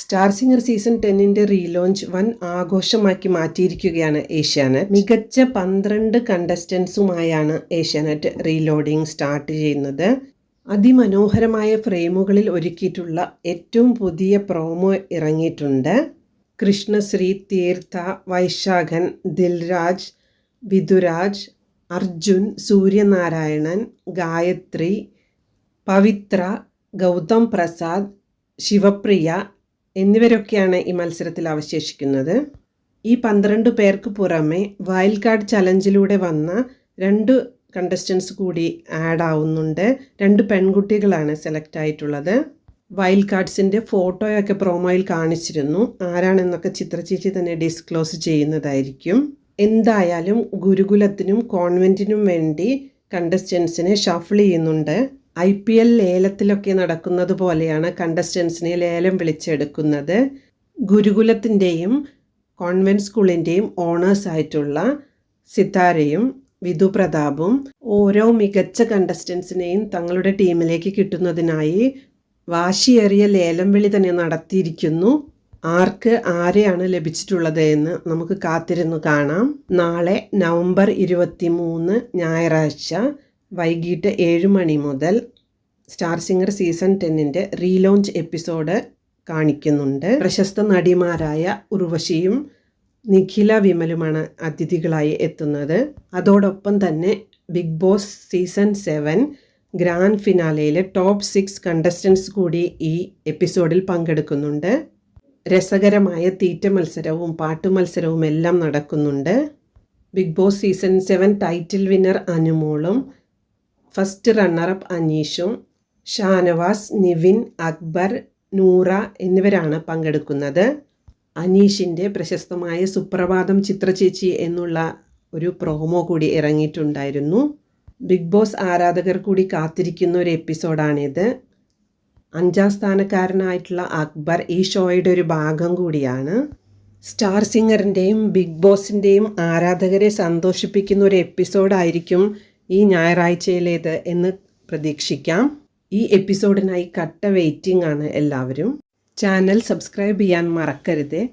Star singer season ടെന്നിന്റെ relaunch വൻ ആഘോഷമാക്കി മാറ്റിയിരിക്കുകയാണ് ഏഷ്യാനെറ്റ്. മികച്ച പന്ത്രണ്ട് കണ്ടസ്റ്റൻസുമായാണ് ഏഷ്യാനെറ്റ് റീലോഡിംഗ് സ്റ്റാർട്ട് ചെയ്യുന്നത്. അതിമനോഹരമായ ഫ്രെയിമുകളിൽ ഒരുക്കിയിട്ടുള്ള ഏറ്റവും പുതിയ പ്രോമോ ഇറങ്ങിയിട്ടുണ്ട്. കൃഷ്ണശ്രീ തീർത്ഥ വൈശാഖൻ ദിൽരാജ് വിധുരാജ് അർജുൻ സൂര്യനാരായണൻ ഗായത്രി പവിത്ര ഗൗതം പ്രസാദ് ശിവപ്രിയ എന്നിവരൊക്കെയാണ് ഈ മത്സരത്തിൽ അവശേഷിക്കുന്നത്. ഈ പന്ത്രണ്ട് പേർക്ക് പുറമെ വൈൽഡ് കാർഡ് ചലഞ്ചിലൂടെ വന്ന രണ്ട് കണ്ടസ്റ്റൻസ് കൂടി ആഡ് ആവുന്നുണ്ട്. രണ്ട് പെൺകുട്ടികളാണ് സെലക്ട് ആയിട്ടുള്ളത്. വൈൽഡ് കാർഡ്സിന്റെ ഫോട്ടോയൊക്കെ പ്രോമോയിൽ കാണിച്ചിരുന്നു. ആരാണെന്നൊക്കെ ചിത്രചേച്ചി തന്നെ ഡിസ്ക്ലോസ് ചെയ്യുന്നതായിരിക്കും. എന്തായാലും ഗുരുകുലത്തിനും കോൺവെന്റിനും വേണ്ടി കണ്ടസ്റ്റൻസിനെ ഷഫിൾ ചെയ്യുന്നുണ്ട്. ഐ പി എൽ ലേലത്തിലൊക്കെ നടക്കുന്നത് പോലെയാണ് കണ്ടസ്റ്റൻസിനെ ലേലം വിളിച്ചെടുക്കുന്നത്. ഗുരുകുലത്തിന്റെയും കോൺവെന്റ് സ്കൂളിന്റെയും ഓണേഴ്സ് ആയിട്ടുള്ള സിതാരയും വിധു പ്രതാപും ഓരോ മികച്ച കണ്ടസ്റ്റൻസിനെയും തങ്ങളുടെ ടീമിലേക്ക് കിട്ടുന്നതിനായി വാശിയേറിയ ലേലം വിളി തന്നെ നടത്തിയിരിക്കുന്നു. ആർക്ക് ആരെയാണ് ലഭിച്ചിട്ടുള്ളത് എന്ന് നമുക്ക് കാത്തിരുന്നു കാണാം. നാളെ നവംബർ ഇരുപത്തി മൂന്ന് ഞായറാഴ്ച വൈകിട്ട് ഏഴ് മണി മുതൽ സ്റ്റാർ സിംഗർ സീസൺ ടെന്നിന്റെ റീലോഞ്ച് എപ്പിസോഡ് കാണിക്കുന്നുണ്ട്. പ്രശസ്ത നടിമാരായ ഉർവശിയും നിഖില വിമലുമാണ് അതിഥികളായി എത്തുന്നത്. അതോടൊപ്പം തന്നെ Bigg Boss season seven grand ഫിനാലയിലെ top six contestants കൂടി ഈ എപ്പിസോഡിൽ പങ്കെടുക്കുന്നുണ്ട്. രസകരമായ തീറ്റ മത്സരവും പാട്ടു മത്സരവും എല്ലാം നടക്കുന്നുണ്ട്. Big Boss season seven title winner അനുമോളും first runner up അനീഷും ഷാനവാസ് നിവിൻ അക്ബർ നൂറ എന്നിവരാണ് പങ്കെടുക്കുന്നത്. അനീഷിന്റെ പ്രശസ്തമായ സുപ്രഭാതം ചിത്രചേച്ചി എന്നുള്ള ഒരു പ്രോമോ കൂടി ഇറങ്ങിയിട്ടുണ്ടായിരുന്നു. ബിഗ് ബോസ് ആരാധകർ കൂടി കാത്തിരിക്കുന്ന ഒരു എപ്പിസോഡാണിത്. അഞ്ചാം സ്ഥാനക്കാരനായിട്ടുള്ള അക്ബർ ഈ ഷോയുടെ ഒരു ഭാഗം കൂടിയാണ്. സ്റ്റാർ സിംഗറിന്റെയും ബിഗ് ബോസിന്റെയും ആരാധകരെ സന്തോഷിപ്പിക്കുന്ന ഒരു എപ്പിസോഡായിരിക്കും ഈ ഞായറാഴ്ചയിലേത് എന്ന് പ്രതീക്ഷിക്കാം. ഈ എപ്പിസോഡിനായി കട്ട വെയിറ്റിംഗ് ആണ് എല്ലാവരും. ചാനൽ സബ്സ്ക്രൈബ് ചെയ്യാൻ മറക്കരുത്.